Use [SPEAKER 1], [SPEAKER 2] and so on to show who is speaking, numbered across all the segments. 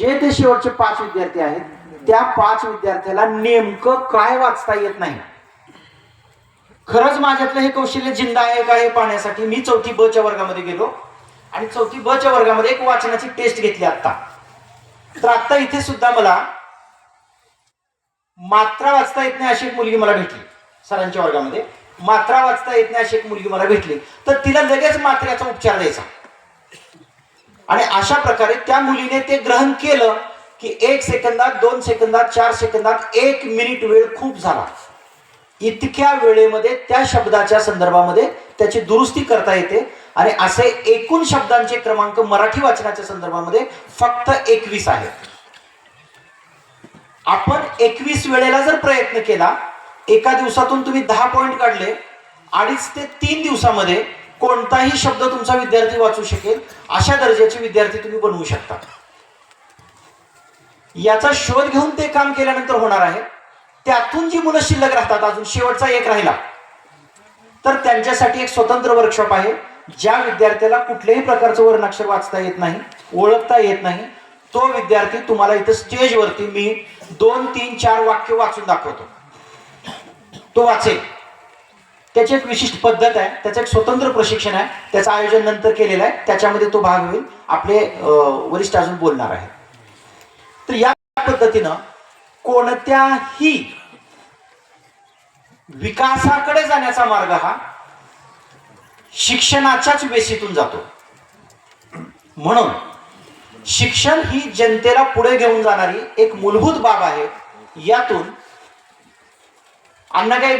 [SPEAKER 1] जे ते शेवटचे पाच विद्यार्थी आहेत त्या पाच विद्यार्थ्याला नेमकं काय वाचता येत नाही. खरंच माझ्यातलं हे कौशल्य जिंदा आहे का हे पाहण्यासाठी मी चौथी ब च्या वर्गामध्ये गेलो आणि चौथी ब च्या वर्गामध्ये एक वाचनाची टेस्ट घेतली आता तर आता इथे सुद्धा मला मात्रा वाचता येत नाही अशी एक मुलगी मला भेटली सरांच्या वर्गामध्ये. मात्रा वाचता येत नाही अशी एक मुलगी मला भेटली. तर तिला लगेच मात्र्याचा उपचार द्यायचा. आणि अशा प्रकारे त्या मुलीने ते ग्रहण केलं की एक सेकंदात दोन सेकंदात चार सेकंदात एक मिनिट वेळ खूप झाला. इतक्या वेळेमध्ये त्या शब्दाच्या संदर्भामध्ये त्याची दुरुस्ती करता येते आणि असे एकूण शब्दांचे क्रमांक मराठी वाचनाच्या संदर्भामध्ये फक्त एकवीस आहेत. आपण एकवीस वेळेला जर प्रयत्न केला एका दिवसातून तुम्ही दहा पॉईंट काढले अडीच ते तीन दिवसामध्ये कोणताही शब्द तुमचा विद्यार्थी वाचू शकेल अशा दर्जाचे विद्यार्थी तुम्ही बनवू शकता. याचा शोध घेऊन ते काम केल्यानंतर होणार आहे. त्यातून जी मुलं शिल्लक राहतात अजून शेवटचा एक राहिला. तर त्यांच्यासाठी एक स्वतंत्र वर्कशॉप आहे ज्या विद्यार्थ्याला कुठल्याही प्रकारचं वर्णाक्षर वाचता येत नाही ओळखता येत नाही. तो विद्यार्थी तुम्हाला इथं स्टेजवरती मी दोन तीन चार वाक्य वाचून दाखवतो. तो वाचेल. त्याची एक विशिष्ट पद्धत आहे. त्याचं एक स्वतंत्र प्रशिक्षण आहे. त्याचं आयोजन नंतर केलेलं आहे. त्याच्यामध्ये तो भाग होईल. आपले वरिष्ठ अजून बोलणार आहे तर या पद्धतीनं कोणत्याही विकासाकडे जाण्याचा मार्ग हा शिक्षणाच्याच वेशीतून जातो. म्हणून शिक्षण ही जनतेला पुढे घेऊन जाणारी एक मूलभूत बाब आहे. यातून अण्णा काही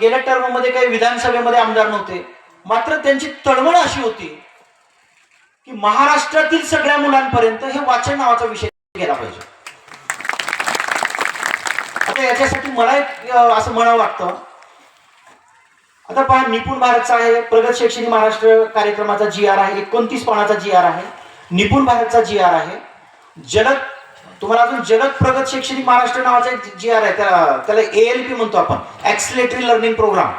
[SPEAKER 1] गेल्या टर्ममध्ये काही विधानसभेमध्ये आमदार नव्हते. मात्र त्यांची तळमळ अशी होती की महाराष्ट्रातील सगळ्या मुलांपर्यंत हे वाचन नावाचा विषय गेला पाहिजे. आता याच्यासाठी मला एक असं म्हणावं वाटतं. आता पहा निपुण भारतचा आहे प्रगत शैक्षणिक महाराष्ट्र कार्यक्रमाचा जी आर आहे एकोणतीस पानाचा जी आर आहे निपुण भारतचा जी आर आहे. जलद तुम्हाला अजून जलद प्रगत शैक्षणिक महाराष्ट्र नावाचा एक जी आर आहे त्याला त्याला एएलपी म्हणतो आपण. ऍक्सिलेटरी लर्निंग प्रोग्राम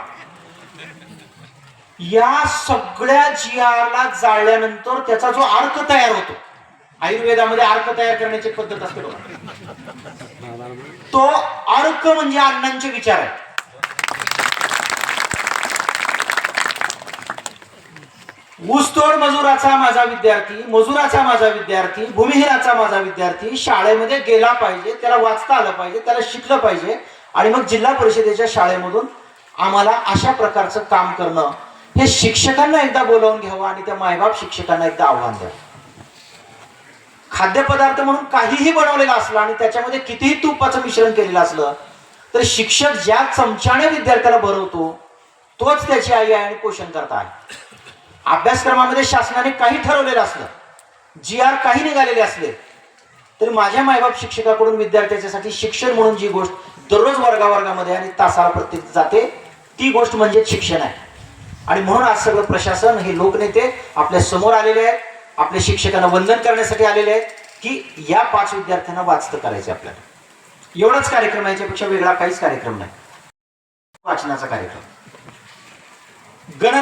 [SPEAKER 1] या सगळ्या जी आरला जाळल्यानंतर त्याचा जो अर्क तयार होतो आयुर्वेदामध्ये अर्क तयार करण्याची एक पद्धत असते बघा. तो अर्क म्हणजे अण्णांचे विचार आहे. ऊसतोड मजुराचा माझा विद्यार्थी मजुराचा माझा विद्यार्थी भूमिहीनाचा माझा विद्यार्थी शाळेमध्ये गेला पाहिजे त्याला वाचता आलं पाहिजे त्याला शिकलं पाहिजे आणि मग जिल्हा परिषदेच्या शाळेमधून आम्हाला अशा प्रकारचं काम करणं हे शिक्षकांना एकदा बोलावून घ्यावं आणि त्या मायबाप शिक्षकांना एकदा आव्हान द्यावं. खाद्यपदार्थ म्हणून काहीही बनवलेलं असला आणि त्याच्यामध्ये कितीही तुपाचं मिश्रण केलेलं असलं तर शिक्षक ज्या चमच्याने विद्यार्थ्याला भरवतो तोच त्याची आई आहे आणि पोषण करता आहे. अभ्यासक्रमामध्ये शासनाने काही ठरवलेलं असलं जी आर काही निघालेले असले तरी माझ्या मायबाप शिक्षकाकडून विद्यार्थ्याच्यासाठी शिक्षण म्हणून जी गोष्ट दररोज वर्गावर्गामध्ये आणि तासाला प्रत्येक जाते ती गोष्ट म्हणजे शिक्षण आहे. आणि म्हणून आज सगळं प्रशासन हे लोकनेते आपल्यासमोर आलेले आहेत आपल्या शिक्षकांना वंदन करण्यासाठी आलेले आहेत की या पाच विद्यार्थ्यांना वाचतं करायचे आपल्याला. एवढाच कार्यक्रम आहे याच्यापेक्षा वेगळा काहीच कार्यक्रम नाही. वाचनाचा कार्यक्रम. गणना